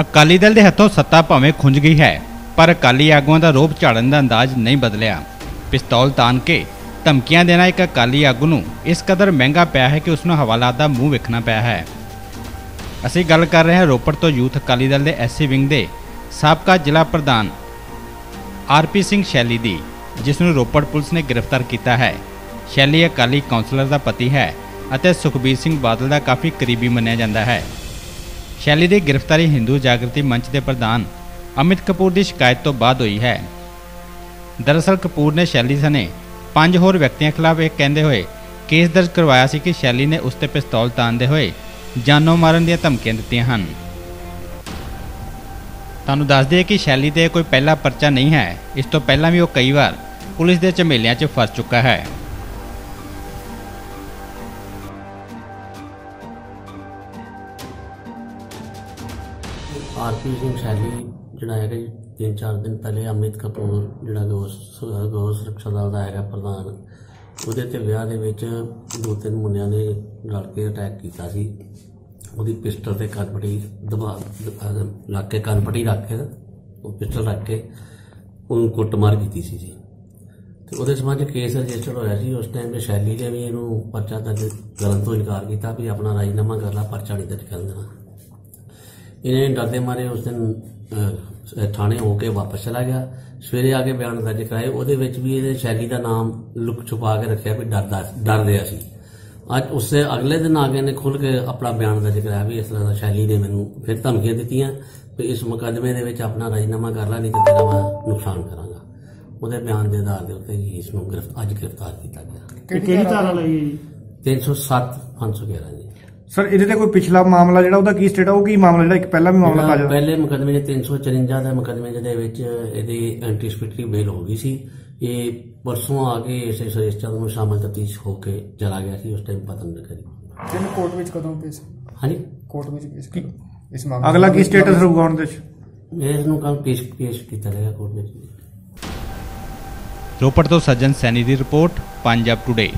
ਅਕਾਲੀ ਦਲ ਦੇ ਹੱਥੋਂ ਸੱਤਾ ਭਾਵੇਂ ਖੁੰਝ ਗਈ ਹੈ, ਪਰ ਅਕਾਲੀ ਆਗੂਆਂ ਦਾ ਰੋਪ ਝਾੜਨ ਦਾ ਅੰਦਾਜ਼ ਨਹੀਂ ਬਦਲਿਆ। ਪਿਸਤੌਲ ਤਾਨ ਕੇ ਧਮਕੀਆਂ ਦੇਣਾ ਇੱਕ ਅਕਾਲੀ ਆਗੂ ਨੂੰ ਇਸ ਕਦਰ ਮਹਿੰਗਾ ਪਿਆ ਹੈ ਕਿ ਉਸ ਨੂੰ ਹਵਾਲਾਤ ਦਾ ਮੂੰਹ ਵੇਖਣਾ ਪਿਆ ਹੈ। ਅਸੀਂ ਗੱਲ ਕਰ ਰਹੇ ਹਾਂ ਰੋਪੜ ਤੋਂ ਯੂਥ ਅਕਾਲੀ ਦਲ ਦੇ ਐਸਸੀ ਵਿੰਗ ਦੇ ਸਾਬਕਾ ਜ਼ਿਲ੍ਹਾ ਪ੍ਰਧਾਨ ਆਰਪੀ ਸਿੰਘ ਸ਼ੈਲੀ ਦੀ, ਜਿਸ ਨੂੰ ਰੋਪੜ ਪੁਲਿਸ ਨੇ ਗ੍ਰਿਫਤਾਰ ਕੀਤਾ ਹੈ। ਸ਼ੈਲੀ ਅਕਾਲੀ ਕਾਉਂਸਲਰ ਦਾ ਪਤੀ ਹੈ ਅਤੇ ਸੁਖਬੀਰ ਸਿੰਘ ਬਾਦਲ ਦਾ ਕਾਫੀ ਕਰੀਬੀ ਮੰਨਿਆ ਜਾਂਦਾ ਹੈ। ਸ਼ੈਲੀ ਦੀ ਗ੍ਰਿਫਤਾਰੀ ਹਿੰਦੂ ਜਾਗਰਤੀ ਮੰਚ ਦੇ ਪ੍ਰਧਾਨ ਅਮਿਤ ਕਪੂਰ ਦੀ ਸ਼ਿਕਾਇਤ ਤੋਂ ਬਾਅਦ ਹੋਈ ਹੈ। ਦਰਅਸਲ ਕਪੂਰ ਨੇ ਸ਼ੈਲੀ ਸਣੇ ਪੰਜ ਹੋਰ ਵਿਅਕਤੀਆਂ ਖਿਲਾਫ ਇਹ ਕਹਿੰਦੇ ਹੋਏ ਕੇਸ ਦਰਜ ਕਰਵਾਇਆ ਸੀ ਕਿ ਸ਼ੈਲੀ ਨੇ ਉਸ ਤੇ ਪਿਸਤੌਲ ਤਾਣਦੇ ਹੋਏ ਜਾਨੋਂ ਮਾਰਨ ਦੀਆਂ ਧਮਕੀਆਂ ਦਿੱਤੀਆਂ ਹਨ। ਤੁਹਾਨੂੰ ਦੱਸ ਦਈਏ ਕਿ ਸ਼ੈਲੀ ਤੇ ਕੋਈ ਪਹਿਲਾ ਪਰਚਾ ਨਹੀਂ ਹੈ। ਇਸ ਤੋਂ ਪਹਿਲਾਂ ਵੀ ਉਹ ਕਈ ਵਾਰ ਪੁਲਿਸ ਦੇ ਝਮੇਲਿਆਂ 'ਚ ਫਸ ਚੁੱਕਾ ਹੈ। ਆਰਪੀ ਸਿੰਘ ਸ਼ੈਲੀ ਜਿਹੜਾ ਹੈਗਾ ਜੀ ਤਿੰਨ ਚਾਰ ਦਿਨ ਪਹਿਲੇ ਅਮਿਤ ਕਪੂਰ, ਜਿਹੜਾ ਗੋ ਗੋ ਸੁਰੱਖਿਆ ਦਲ ਦਾ ਹੈਗਾ ਪ੍ਰਧਾਨ, ਉਹਦੇ ਤੇ ਵਿਆਹ ਦੇ ਵਿੱਚ ਦੋ ਤਿੰਨ ਮੁੰਡਿਆਂ ਨੇ ਰਲ ਕੇ ਅਟੈਕ ਕੀਤਾ ਸੀ। ਉਹਦੀ ਪਿਸਟਲ ਤੇ ਕਨਪਟੀ ਦਬਾ ਲੱਗ ਕੇ, ਕੰਨਪਟੀ ਰੱਖ ਕੇ, ਉਹ ਪਿਸਟਲ ਰੱਖ ਕੇ ਉਹਨੂੰ ਕੁੱਟਮਾਰ ਕੀਤੀ ਸੀ ਜੀ। ਤੇ ਉਹਦੇ ਸਮਾਜ ਕੇਸ ਰਜਿਸਟਰ ਹੋਇਆ ਸੀ। ਉਸ ਟਾਈਮ ਤੇ ਸ਼ੈਲੀ ਨੇ ਵੀ ਇਹਨੂੰ ਪਰਚਾ ਦਰਜ ਕਰਨ ਤੋਂ ਇਨਕਾਰ ਕੀਤਾ ਵੀ ਆਪਣਾ ਰਾਜੀਨਾਮਾ ਕਰ ਲਾ, ਪਰਚਾ ਨਹੀਂ ਦਰਜ ਕਰਨ ਦੇਣਾ। ਇਹਨੇ ਡਰਦੇ ਮਾਰੇ ਉਸ ਦਿਨ ਥਾਣੇ ਹੋ ਕੇ ਵਾਪਸ ਚਲਾ ਗਿਆ। ਸਵੇਰੇ ਆ ਕੇ ਬਿਆਨ ਦਰਜ ਕਰਾਏ। ਉਹਦੇ ਵਿੱਚ ਵੀ ਇਹਨੇ ਸ਼ੈਲੀ ਦਾ ਨਾਮ ਲੁਕ ਛੁਪਾ ਕੇ ਰੱਖਿਆ ਵੀ ਡਰਦਾ ਡਰ ਰਿਹਾ ਸੀ ਅੱਜ ਉਸੇ ਅਗਲੇ ਦਿਨ ਆ ਕੇ ਨੇ ਖੁੱਲ ਕੇ ਆਪਣਾ ਬਿਆਨ ਦਰਜ ਕਰਾਇਆ ਵੀ ਇਸ ਤਰ੍ਹਾਂ ਦਾ ਸ਼ੈਲੀ ਨੇ ਮੈਨੂੰ ਫਿਰ ਧਮਕੀਆਂ ਦਿੱਤੀਆਂ ਵੀ ਇਸ ਮੁਕੱਦਮੇ ਦੇ ਵਿੱਚ ਆਪਣਾ ਰਾਜੀਨਾਮਾ ਕਰ ਲੈ ਨਹੀਂ ਤੇ ਤੇਰਾ ਮੈਂ ਨੁਕਸਾਨ ਕਰਾਂਗਾ। ਉਹਦੇ ਬਿਆਨ ਦੇ ਆਧਾਰ ਦੇ ਉੱਤੇ ਇਸ ਨੂੰ ਗ੍ਰਿਫ ਅੱਜ ਗ੍ਰਿਫਤਾਰ ਕੀਤਾ ਗਿਆ। ਕਿਹੜੀ ਧਾਰਾ ਲਾਈ ਹੈ ਜੀ? 307 511 ਜੀ। ਸਰ ਇਹਦੇ ਤੇ ਕੋਈ ਪਿਛਲਾ ਮਾਮਲਾ ਜਿਹੜਾ ਉਹਦਾ ਕੀ ਸਟੇਟ ਆ? ਉਹ ਕੀ ਮਾਮਲਾ ਜਿਹੜਾ ਇੱਕ ਪਹਿਲਾਂ ਵੀ ਮਾਮਲਾ ਜਿਹੜਾ ਤਾਜ਼ਾ? ਪਹਿਲੇ ਮੁਕਦਮੇ 'ਚ 354 ਦੇ ਮੁਕਦਮੇ ਦੇ ਵਿੱਚ ਇਹਦੀ ਐਂਟੀਸਪੈਕਟਰੀ ਬੇਲ ਹੋ ਗਈ ਸੀ। ਇਹ ਪਰਸੋਂ ਆ ਕੇ ਇਸੇ ਰਜਿਸਟਰ ਨੂੰ ਸ਼ਾਮਲ ਤਫਤੀਸ਼ ਹੋ ਕੇ ਚਲਾ ਗਿਆ ਸੀ ਉਸ ਟਾਈਮ ਪਤਾ ਨਹੀਂ ਕਰੀ ਤਿੰਨ ਕੋਰਟ ਵਿੱਚ ਕਦੋਂ ਪੇਸ਼ ਹਾਂਜੀ? ਕੋਰਟ ਵਿੱਚ ਪੇਸ਼ ਕਦੋਂ? ਇਸ ਮਾਮਲੇ ਅਗਲਾ ਕੀ ਸਟੇਟਸ ਰਹੂਗਾ ਹੁਣ ਦੇ ਵਿੱਚ ਇਸ ਨੂੰ ਕੱਲ ਪੇਸ਼ ਪੇਸ਼ ਕੀਤਾ ਜਾਏਗਾ ਕੋਰਟ ਵਿੱਚ। ਰੋਪੜ ਤੋਂ ਸੱਜਣ ਸੈਣੀ ਦੀ ਰਿਪੋਰਟ ਪੰਜਾਬ ਟੁਡੇ